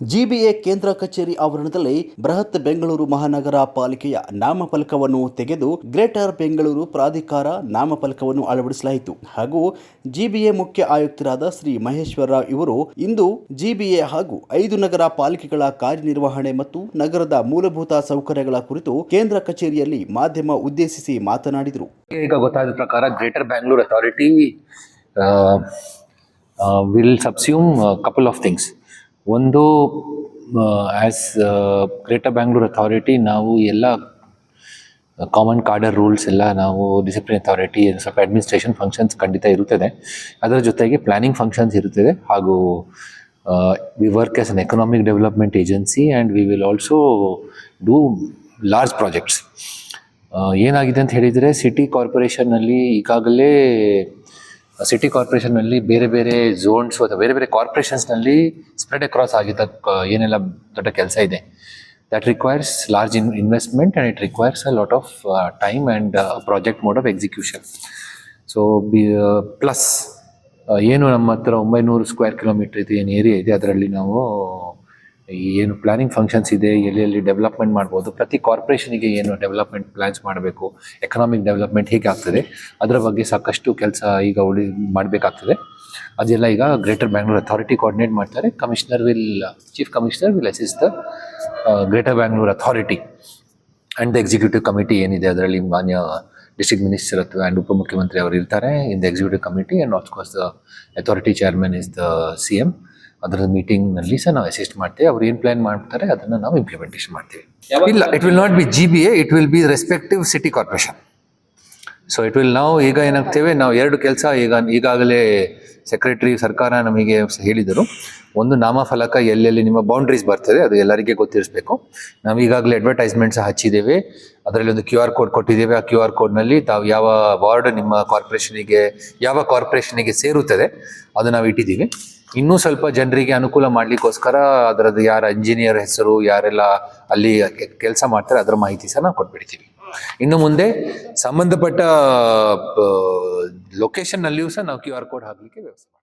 GBA ಕೇಂದ್ರ ಕಚೇರಿ ಆವರಣದಲ್ಲಿ ಬೃಹತ್ ಬೆಂಗಳೂರು ಮಹಾನಗರ ಪಾಲಿಕೆಯ ನಾಮಫಲಕವನ್ನು ತೆಗೆದು ಗ್ರೇಟರ್ ಬೆಂಗಳೂರು ಪ್ರಾಧಿಕಾರ ನಾಮಫಲಕವನ್ನು ಅಳವಡಿಸಲಾಯಿತು. ಹಾಗೂ ಜಿಬಿಎ ಮುಖ್ಯ ಆಯುಕ್ತರಾದ ಶ್ರೀ ಮಹೇಶ್ವರ ರಾವ್ ಇವರು ಇಂದು ಜಿಬಿಎ ಹಾಗೂ ಐದು ನಗರ ಪಾಲಿಕೆಗಳ ಕಾರ್ಯನಿರ್ವಹಣೆ ಮತ್ತು ನಗರದ ಮೂಲಭೂತ ಸೌಕರ್ಯಗಳ ಕುರಿತು ಕೇಂದ್ರ ಕಚೇರಿಯಲ್ಲಿ ಮಾಧ್ಯಮ ಉದ್ದೇಶಿಸಿ ಮಾತನಾಡಿದರು. ಈಗ ಗೊತ್ತಾದ ಪ್ರಕಾರ greater Bengaluru authority will subsume couple of things ಒಂದು ಆ್ಯಸ್ ಗ್ರೇಟರ್ ಬ್ಯಾಂಗ್ಳೂರ್ ಅಥಾರಿಟಿ ನಾವು ಎಲ್ಲ ಕಾಮನ್ ಕಾರ್ಡರ್ ರೂಲ್ಸ್ ಎಲ್ಲ ನಾವು ಡಿಸಿಪ್ಲಿನ್ ಅಥಾರಿಟಿ ಸ್ವಲ್ಪ ಅಡ್ಮಿನಿಸ್ಟ್ರೇಷನ್ ಫಂಕ್ಷನ್ಸ್ ಖಂಡಿತ ಇರುತ್ತದೆ. ಅದರ ಜೊತೆಗೆ ಪ್ಲ್ಯಾನಿಂಗ್ ಫಂಕ್ಷನ್ಸ್ ಇರುತ್ತದೆ ಹಾಗೂ we work as an economic development agency and we will also do large projects ಏನಾಗಿದೆ ಅಂತ ಹೇಳಿದರೆ ಸಿಟಿ ಕಾರ್ಪೊರೇಷನ್ನಲ್ಲಿ ಈಗಾಗಲೇ ಸಿಟಿ ಕಾರ್ಪೊರೇಷನ್ನಲ್ಲಿ ಬೇರೆ ಬೇರೆ ಝೋನ್ಸ್ ಅಥವಾ ಬೇರೆ ಬೇರೆ ಕಾರ್ಪೊರೇಷನ್ಸ್ನಲ್ಲಿ ಸ್ಪ್ರೆಡ್ ಅಕ್ರಾಸ್ ಆಗಿದ್ದ ಏನೆಲ್ಲ ದೊಡ್ಡ ಕೆಲಸ ಇದೆ. That requires large in investment and it requires a lot of time and project mode of execution so B plus ಏನು ನಮ್ಮ ಹತ್ರ ಒಂಬೈನೂರು ಸ್ಕ್ವೇರ್ ಕಿಲೋಮೀಟರ್ ಇದು, ಏನು ಏರಿಯಾ ಇದೆ, ಅದರಲ್ಲಿ ನಾವು ಏನು ಪ್ಲಾನಿಂಗ್ ಫಂಕ್ಷನ್ಸ್ ಇದೆ, ಎಲ್ಲಿ ಎಲ್ಲಿ ಡೆವಲಪ್ಮೆಂಟ್ ಮಾಡ್ಬೋದು, ಪ್ರತಿ ಕಾರ್ಪೊರೇಷನಿಗೆ ಏನು ಡೆವಲಪ್ಮೆಂಟ್ ಪ್ಲಾನ್ಸ್ ಮಾಡಬೇಕು ಎಕನಾಮಿಕ್ ಡೆವಲಪ್ಮೆಂಟ್ ಹೇಗೆ ಆಗ್ತದೆ, ಅದರ ಬಗ್ಗೆ ಸಾಕಷ್ಟು ಕೆಲಸ ಈಗ ಉಳಿ ಮಾಡಬೇಕಾಗ್ತದೆ. ಅದೆಲ್ಲ ಈಗ ಗ್ರೇಟರ್ ಬ್ಯಾಂಗ್ಳೂರ್ ಅಥಾರಿಟಿ ಕೋಆರ್ಡಿನೇಟ್ ಮಾಡ್ತಾರೆ. Commissioner will chief commissioner will assist the greater Bangalore authority and the executive committee ಏನಿದೆ ಅದರಲ್ಲಿ ಮಾನ್ಯ ಡಿಸ್ಟ್ರಿಕ್ಟ್ ಮಿನಿಸ್ಟರ್ ಅಥವಾ ಆ್ಯಂಡ್ ಉಪಮುಖ್ಯಮಂತ್ರಿ ಅವರು ಇರ್ತಾರೆ. In the executive committee and of course the authority chairman is the C M ಅದರ ಮೀಟಿಂಗ್ನಲ್ಲಿ ಸಹ ನಾವು ಅಸಿಸ್ಟ್ ಮಾಡ್ತೇವೆ. ಅವ್ರು ಏನು ಪ್ಲಾನ್ ಮಾಡ್ತಾರೆ ಅದನ್ನು ನಾವು ಇಂಪ್ಲಿಮೆಂಟೇಷನ್ ಮಾಡ್ತೀವಿ. ಇಲ್ಲ it will not be G B A it will be respective city corporation so it will ನಾವು ಈಗ ಏನಾಗ್ತೇವೆ, ನಾವು ಎರಡು ಕೆಲಸ ಈಗ ಈಗಾಗಲೇ ಸೆಕ್ರೆಟರಿ ಸರ್ಕಾರ ನಮಗೆ ಹೇಳಿದರು. ಒಂದು ನಾಮಫಲಕ ಎಲ್ಲೆಲ್ಲಿ ನಿಮ್ಮ ಬೌಂಡ್ರೀಸ್ ಬರ್ತದೆ, ಅದು ಎಲ್ಲರಿಗೆ ಗೊತ್ತಿರಿಸಬೇಕು. ನಾವು ಈಗಾಗಲೇ ಅಡ್ವರ್ಟೈಸ್ಮೆಂಟ್ಸ್ ಹಚ್ಚಿದ್ದೇವೆ. ಅದರಲ್ಲಿ ಒಂದು ಕ್ಯೂ ಆರ್ ಕೋಡ್ ಕೊಟ್ಟಿದ್ದೇವೆ. ಆ ಕ್ಯೂ ಆರ್ ಕೋಡ್ನಲ್ಲಿ ತಾವು ಯಾವ ವಾರ್ಡ್ ನಿಮ್ಮ ಕಾರ್ಪೊರೇಷನಿಗೆ ಯಾವ ಕಾರ್ಪೊರೇಷನಿಗೆ ಸೇರುತ್ತದೆ, ಅದು ನಾವು ಇಟ್ಟಿದ್ದೀವಿ. ಇನ್ನೂ ಸ್ವಲ್ಪ ಜನರಿಗೆ ಅನುಕೂಲ ಮಾಡಲಿಕ್ಕೋಸ್ಕರ ಅದರದ್ದು ಯಾರ ಇಂಜಿನಿಯರ್ ಹೆಸರು, ಯಾರೆಲ್ಲ ಅಲ್ಲಿ ಕೆಲಸ ಮಾಡ್ತಾರೆ, ಅದರ ಮಾಹಿತಿ ಸಹ ನಾವು ಕೊಟ್ಬಿಡ್ತೀವಿ. ಇನ್ನು ಮುಂದೆ ಸಂಬಂಧಪಟ್ಟ ಲೊಕೇಶನ್ನಲ್ಲಿಯೂ ಸಹ ನಾವು ಕ್ಯೂ ಆರ್ ಕೋಡ್ ಹಾಕಲಿಕ್ಕೆ ವ್ಯವಸ್ಥೆ